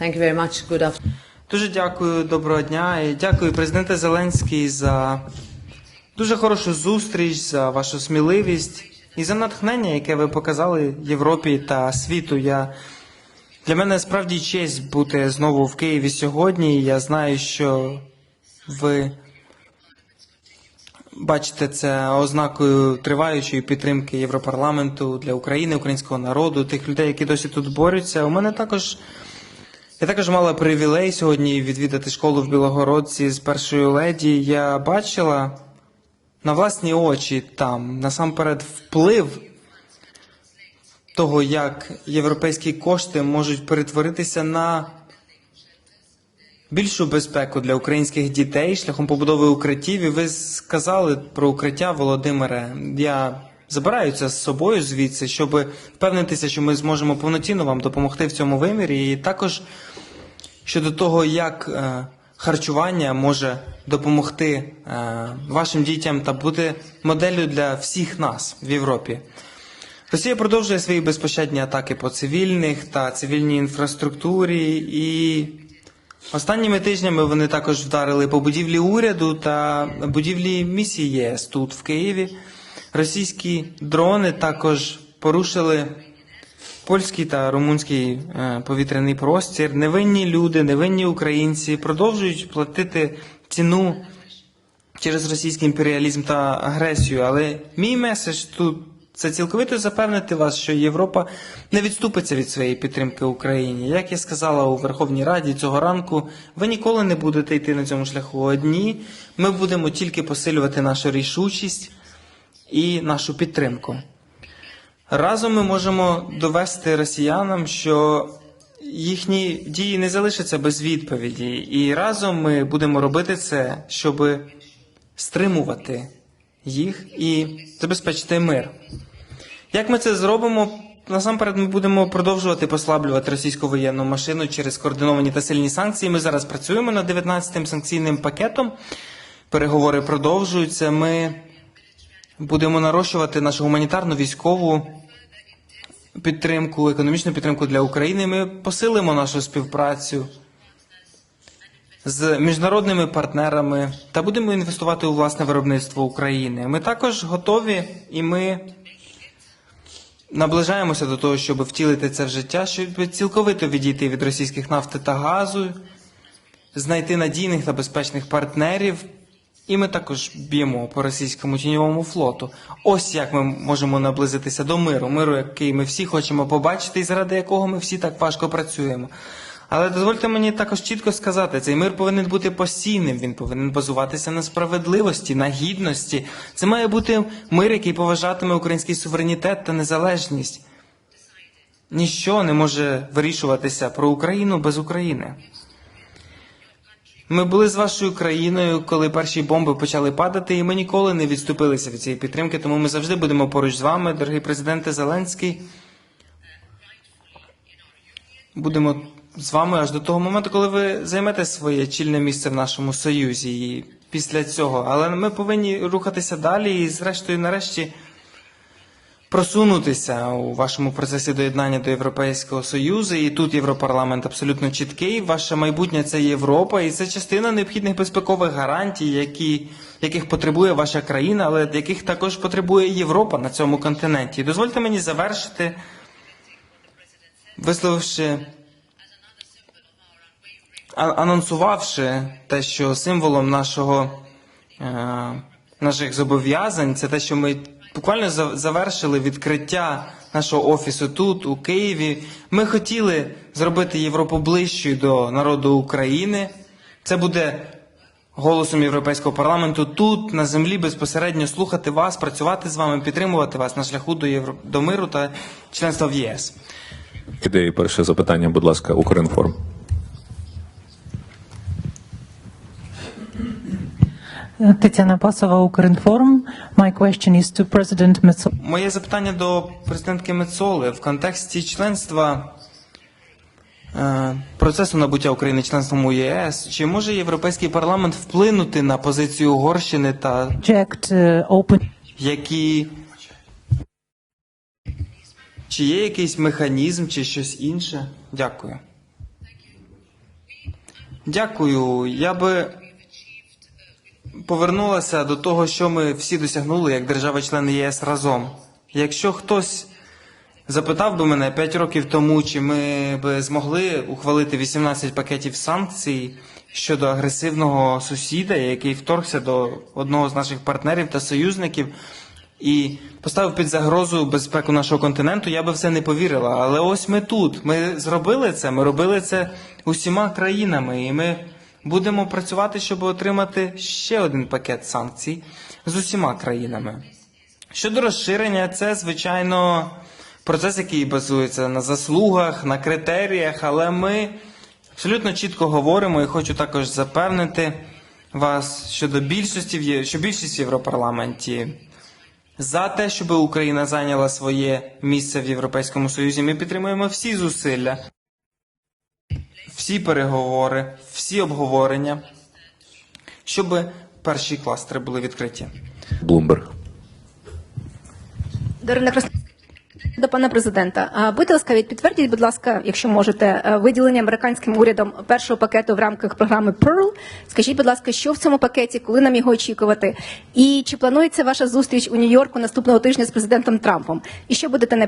Thank you very much. Good afternoon. Дуже дякую, доброго дня. І дякую, президенте Зеленський, за дуже хорошу зустріч, за вашу сміливість і за натхнення, яке ви показали Європі та світу. Я для мене справді честь бути знову в Києві сьогодні. Я знаю, що ви бачите це ознакою триваючої підтримки Європарламенту для України, українського народу, тих людей, які досі тут борються. У мене також. Я також мала привілей сьогодні відвідати школу в Білогородці з першою леді. Я бачила на власні очі там насамперед вплив того, як європейські кошти можуть перетворитися на більшу безпеку для українських дітей шляхом побудови укриттів. І ви сказали про укриття Володимире. Я забираю це з собою звідси, щоб впевнитися, що ми зможемо повноцінно вам допомогти в цьому вимірі. І також щодо того, як е, харчування може допомогти е, вашим дітям та бути моделлю для всіх нас в Європі. Росія продовжує свої безпощадні атаки по цивільних та цивільній інфраструктурі, і останніми тижнями вони також вдарили по будівлі уряду та будівлі місії ЄС тут, в Києві. Російські дрони також порушили польський та румунський е, повітряний простір. Невинні люди, невинні українці продовжують платити ціну через російський імперіалізм та агресію. Але мій меседж тут це цілковито запевнити вас, що Європа не відступиться від своєї підтримки Україні. Як я сказала у Верховній Раді цього ранку, ви ніколи не будете йти на цьому шляху одні. Ми будемо тільки посилювати нашу рішучість і нашу підтримку. Разом ми можемо довести росіянам, що їхні дії не залишаться без відповіді, і разом ми будемо робити це, щоб стримувати їх і забезпечити мир. Як ми це зробимо? Насамперед, ми будемо продовжувати послаблювати російську воєнну машину через координовані та сильні санкції. Ми зараз працюємо над 19-м санкційним пакетом. Переговори продовжуються. Ми будемо нарощувати нашу гуманітарну військову підтримку, економічну підтримку для України. Ми посилимо нашу співпрацю з міжнародними партнерами та будемо інвестувати у власне виробництво України. Ми також готові і ми наближаємося до того, щоб втілити це в життя, щоб цілковито відійти від російських нафти та газу, знайти надійних та безпечних партнерів. І ми також б'ємо по російському тіньовому флоту. Ось як ми можемо наблизитися до миру, миру, який ми всі хочемо побачити, і заради якого ми всі так важко працюємо. Але дозвольте мені також чітко сказати, цей мир повинен бути постійним, він повинен базуватися на справедливості, на гідності. Це має бути мир, який поважатиме український суверенітет та незалежність. Ніщо не може вирішуватися про Україну без України. Ми були з вашою країною, коли перші бомби почали падати, і ми ніколи не відступилися від цієї підтримки, тому ми завжди будемо поруч з вами, дорогий президенте Зеленський. Будемо з вами аж до того моменту, коли ви займете своє чільне місце в нашому союзі. І після цього. Але ми повинні рухатися далі і, зрештою, нарешті, просунутися у вашому процесі доєднання до Європейського Союзу. І тут Європарламент абсолютно чіткий. Ваше майбутнє це Європа, і це частина необхідних безпекових гарантій, які, яких потребує ваша країна, але яких також потребує Європа на цьому континенті. Дозвольте мені завершити, висловивши. Анонсувавши те, що символом нашого е, наших зобов'язань це те, що ми буквально завершили відкриття нашого офісу тут, у Києві. Ми хотіли зробити Європу ближчою до народу України. Це буде голосом Європейського парламенту тут, на землі, безпосередньо слухати вас, працювати з вами, підтримувати вас на шляху до, Євро... до миру та членства в ЄС. Ідеї перше запитання, будь ласка, Укрінформ. Тетяна Пасова, Укрінформ. My question is to President Metsola. Моє запитання до президентки Мецоли в контексті членства е, процесу набуття України членством у ЄС. Чи може Європейський парламент вплинути на позицію Угорщини та Project uh, open. які чи є якийсь механізм чи щось інше? Дякую. Дякую. Я би повернулася до того, що ми всі досягнули як держави-члени ЄС разом. Якщо хтось запитав би мене 5 років тому, чи ми би змогли ухвалити 18 пакетів санкцій щодо агресивного сусіда, який вторгся до одного з наших партнерів та союзників і поставив під загрозу безпеку нашого континенту, я би в це не повірила. Але ось ми тут. Ми зробили це. Ми робили це усіма країнами, і ми будемо працювати, щоб отримати ще один пакет санкцій з усіма країнами. Щодо розширення, це звичайно процес, який базується на заслугах, на критеріях, але ми абсолютно чітко говоримо і хочу також запевнити вас щодо більшості що більшість в Європарламенті за те, щоб Україна зайняла своє місце в Європейському Союзі. Ми підтримуємо всі зусилля, всі переговори, всі обговорення, щоб перші кластери були відкриті. Блумберг. Дарина Крас... До пана президента, будьте ласкаві, підтвердіть, будь ласка, якщо можете, е, виділення американським урядом першого пакету в рамках програми Pearl. Скажіть, будь ласка, що в цьому пакеті, коли нам його очікувати? І чи планується ваша зустріч у Нью-Йорку наступного тижня з президентом Трампом? І що будете не